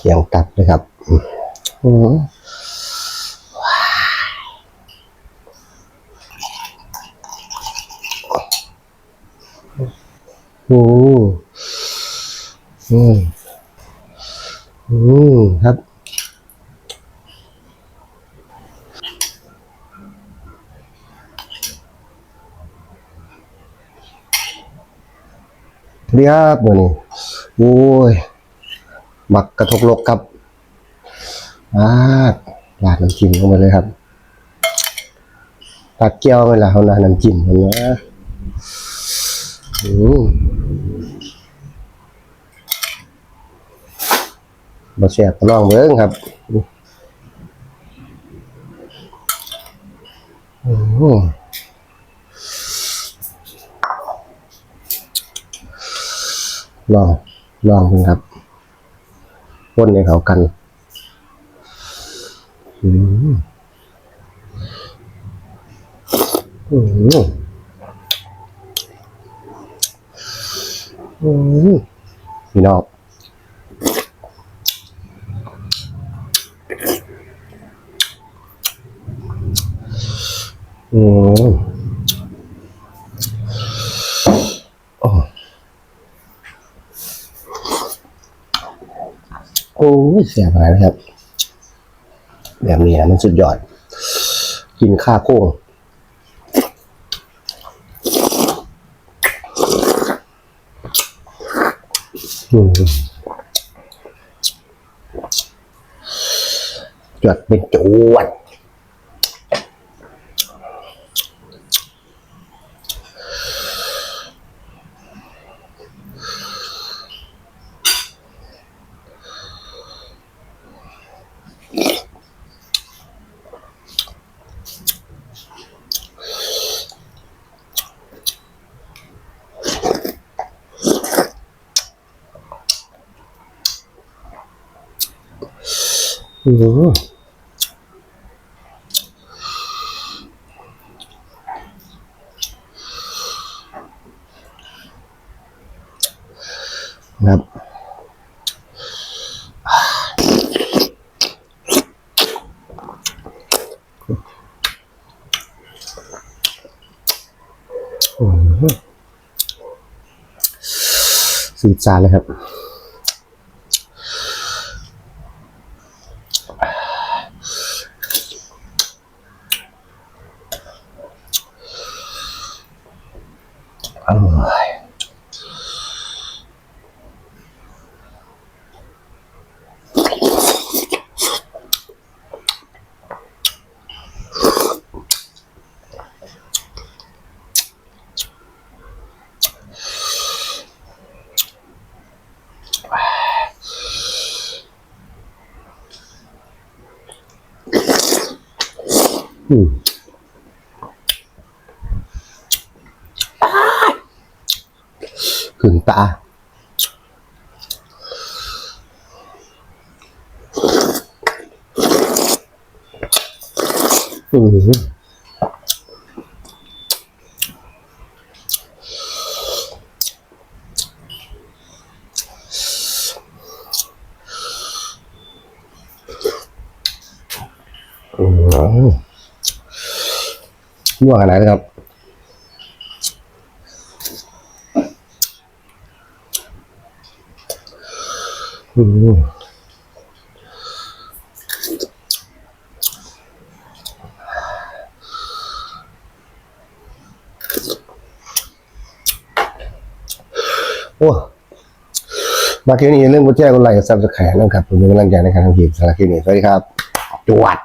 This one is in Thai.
เขียงตับเลยครับอืมอืมอืมอืมครับสวัสดีครับวันนี้โอ้ย หมักกระทกลกครับอ่าลาดน้ำจิ้มลงไปเลยครับตักเกี๊ยวไปละเขานะน้ำจิ้มเห็นไหมอืมบะแซ่บก็ลองเบิ้งครับอืมลองลองดูครับ พ่นในเขากันอืมอืมอืมพี่น้องอืมโอ้ โอ้ยเสียบหายนะครับ แบบนี้มันสุดยอด กินข้าวโค้งจวดเป็นจวด อืมครับอืมสีจานเลยครับ อร่ อยอืมกึ่งตา อืมอืมมั่วงขนาดไหนครับ อืมโอ้มาคลิปนี้เรื่องกุญแชร์กดไลกับซับสไครต์นะครับผมเป็นกำลังใจในการทำคลิปสารคลิปนี้สวัสดีครับ จวด